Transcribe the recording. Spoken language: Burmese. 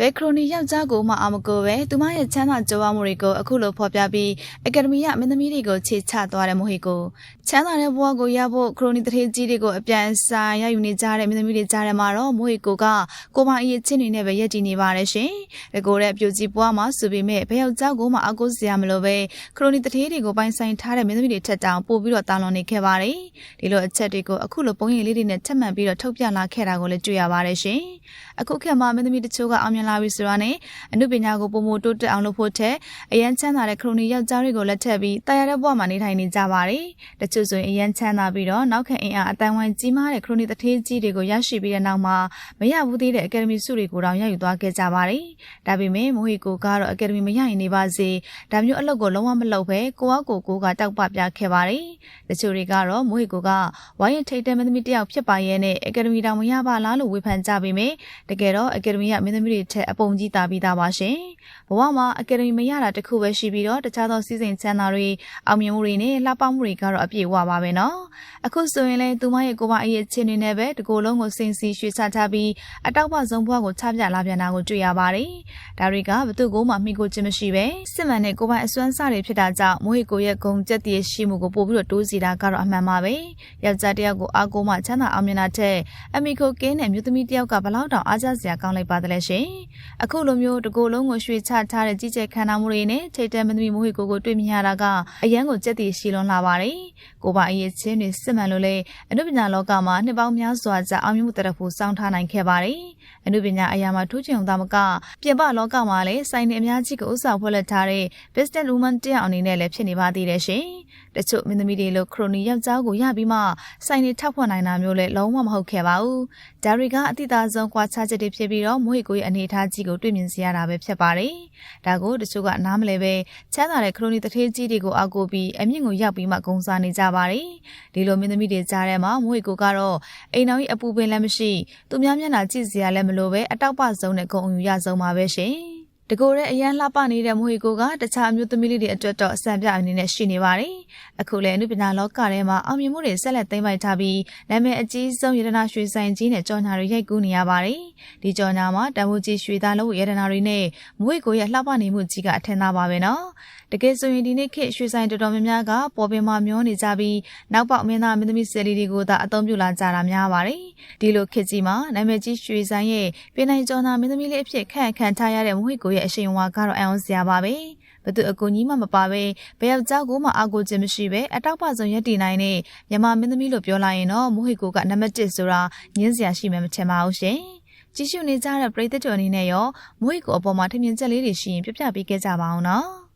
ဘယ်ခရိုနီယောက်ျားကိုမှအာမကိုပဲသူမရဲ့ချမ်းသာကြွယ်ဝမှုတွေကိုအခုလိုဖော်ပြပြီးအကယ်ဒမီရမင်းသမီးတွေကိုခြေချသွားတဲ့မိုဟီကိုချမ်းသာတဲ့ဘဝကိုရဖို့ခရိုနီတထေးကြီးတွေကိုအပြန်အစာရယူနေကြတဲ့မင်းသမီးတွေကြားထဲမှာတော့မိုဟီကိုကကိုမအရေးချင်းနေနဲ့ပဲရက်တည်နေပါတယ်ရှင်။ဒီကိုယ်တဲ့ပြူကြီးဘဝမှာဆိုပေမဲ့ဘယ်ယောက်ျားကိုမှအကူစရာမလိုပဲခရိုနီတထေးတွေကိုပိုင်ဆိုင်ထားတဲ့မင်းသမီးတွေထက်တောင်ပို့ပြီးတော့တာလွန်နေခဲ့ပါတယ်။ဒီလိုအချက်တွေကိုအခုလိုပုံရိပ်လေးတွေနဲ့ထပ်မံပြီးတော့ထုတ်ပြလာခဲ့တာကိုလည်းတွေ့ရပါတယ်ရှင်။အခုခေတ်မှာမင်းသမီးတချို့ကအောင်မြင်လာပြီဆိုတာနဲ့အမှုပညာကိုပုံမတိုးတက်အောင်လုပ်ဖို့ထက်အရန်ချမ်းသာတဲ့ခရိုနီယောက်ျားတွေကိုလက်ထပ်ပြီးတာယာတဲ့ဘဝမှာနေထိုင်နေကြပါတယ်။တချို့ဆိုရင်အရန်ချမ်းသာပြီးတော့နောက်ခံအင်အားအတန်ဝိုင်းကြီးမားတဲ့ခရိုနီတထေးကြီးတွေကိုရရှိပြီးတဲ့နောက်မှာမရဘူးသေးတဲ့အကယ်ဒမီဆုတွေကိုတောင်ရယူသွားခဲ့ကြပါတယ်။ဒါပေမဲ့မိုဟီကိုကတော့အကယ်ဒမီမရရင်နေပါစေ။ဒါမျိုးအလုပ်ကိုလုံးဝမလုပ်ပဲကိုယ့်အကိုကိုယ်ကတောက်ပပြခဲ့ပါတယ်။တချို့တွေကတော့မိုဟီကိုကဝိုင်းရင်ထိတ်တဲ့မင်းသမီးတစ်ယောက်ဖြစ်ပါရဲ့နဲ့အကယ်ဒမီတောင်မရပါလားလို့ဝေဖန်ကြပေမဲ့တကယ်တော့အကယ်ဒမီကမင်းသမီးတွေထက်အပုံကြီးတာပြီးသားပါရှင်။ဘဝမှာအကယ်ဒမီမရတာတခုပဲရှိပြီးတော့တခြားသောစီစဉ်ချမ်းသာတွေအောင်မြင်မှုတွေနဲ့လှပမှုတွေကတော့အပြည့်အဝပါပဲနော်။အခုဆိုရင်လဲသူမရဲ့ကိုမအရေးချင်းနေနဲ့ပဲတကိုယ်လုံးကိုစင်စီရွှေချထားပြီးအတောက်ပဆုံးဘဝကိုချပြလာပြန်တာကိုတွေ့ရပါတယ်။ဒါတွေကဘသူ့ကိုမှမိကိုချင်းမရှိပဲစစ်မှန်တဲ့ကိုပိုင်အစွမ်းစားတွေဖြစ်တာကြောင့်မိုးဟိကိုရဲ့ဂုံကြက်တည်ရှိမှုကိုပို့ပြီးတော့တိုးစီတာကတော့အမှန်ပါပဲ။ယောက်ျားတစ်ယောက်ကိုအားကိုးမှချမ်းသာအောင်မြင်တာထက်အမိကိုကင်းတဲ့မြို့သမီးတစ်ယောက်ကဘလောက်တောင်အားကျစရာကောင်းလိုက်ပါသလဲရှင်။အခုလိုမျိုးတကိုယ်လုံးကိုရွှေချထားတဲ့ကြီးကျယ်ခန္ဓာမှုတွေနဲ့ထိတ်တဲမသမီးမိုးဟိကိုကိုတွေ့မြင်ရတာကအရန်ကိုကြက်တည်ရှိလွန်လာပါတယ်။ကိုပါအရေးချင်းတွေစစ်မှန်လို့လေအနုပညာလောကမှာနှစ်ပေါင်းများစွာကြာအောင်မြင်မှုတရဖို့စောင့်ထားနိုင်ခဲ့ပါတယ်။အနုပညာအရာမှာထူးချွန်သားမကပြင်ပလောကမှာလည်းစိုင်းနေအများကြီးကိုဥစားဖွဲ့လက်ထားတဲ့ business woman တယောက်အနေနဲ့လည်းဖြစ်နေပါသေးတယ်ရှင်။ တချို့မင်းသမီးတွေလိုခရိုနီယောက်ျားကိုရပြီးမှစိုင်းနေထောက်ဖွက်နိုင်တာမျိုးလည်းလုံးဝမဟုတ်ခဲ့ပါဘူး။ဒါတွေကအတိအသာဆုံးကွာခြားချက်တွေဖြစ်ပြီးတော့မွေးကိုရဲ့အနေအထားကြီးကိုတွေ့မြင်စေရတာပဲဖြစ်ပါတယ်။ဒါကိုတချို့ကနားမလဲပဲချမ်းသာတဲ့ခရိုနီတထေးကြီးတွေကိုအောက်ကိုပြီးအမြင့်ကိုရောက်ပြီးမှဂုံစားနေကြပါတယ်။ဒီလိုမင်းသမီးတွေကြားထဲမှာမွေးကိုကတော့အိမ်တော်ကြီးအပူပင်လည်းမရှိသူများမျက်နှာကြည့်စရာလည်းမလိုပဲအတောက်ပဆုံးနဲ့ဂုံအယူရဆုံးပါပဲရှင်။ တကိုယ်ရဲ့အရန်လှပနေတဲ့မွေကိုကတခြားအမျိုးသမီးလေးတွေအတွက်တော့အစံပြအနေနဲ့ရှိနေပါတယ်။အခုလည်းအနုပညာလောကထဲမှာအောင်မြင်မှုတွေဆက်လက်သိမ်းပိုက်ထားပြီးနာမည်အကြီးဆုံးရတနာရွှေဆိုင်ကြီးနဲ့ကြော်ညာတွေရိုက်ကူးနေရပါတယ်။ဒီကြော်ညာမှာတန်ဖိုးကြီးရွှေသားလုံးရတနာတွေနဲ့မွေကိုရဲ့လှပနေမှုကြီးကအထင်သာပါပဲနော်။တကယ်ဆိုရင်ဒီနေ့ခေတ်ရွှေဆိုင်တော်တော်များများကပေါ်ပင်မှာမျောနေကြပြီးနောက်ပေါက်မင်းသားမင်းသမီးဆယ်လီတွေကိုသာအသုံးပြုလာကြတာများပါတယ်။ဒီလိုခေတ်ကြီးမှာနာမည်ကြီးရွှေဆိုင်ရဲ့ပြည်နိုင်ကျော်နာမင်းသမီးလေးအဖြစ်ခန့်ခန့်ထားရတဲ့မွေကိုရဲ့အရှိန်ဝါကတော့အံ့ဩစရာပါပဲ။ဘသူအကူကြီးမှမပါပဲဘယ်ယောက်ျားကိုမှအာကိုခြင်းမရှိပဲအတောက်ပဆုံးရက်တည်နိုင်တဲ့မြမမင်းသမီးလို့ပြောလိုက်ရင်တော့မိုဟိကိုကနံပါတ်1ဆိုတာညင်းစရာရှိမှမထင်ပါဘူးရှင်။ကြည့်ရှုနေကြတဲ့ပရိသတ်တို့အနေနဲ့ရောမိုဟိကိုအပေါ်မှာထင်မြင်ချက်လေးတွေရှိရင်ပြပြပေးခဲ့ကြပါအောင်နော်။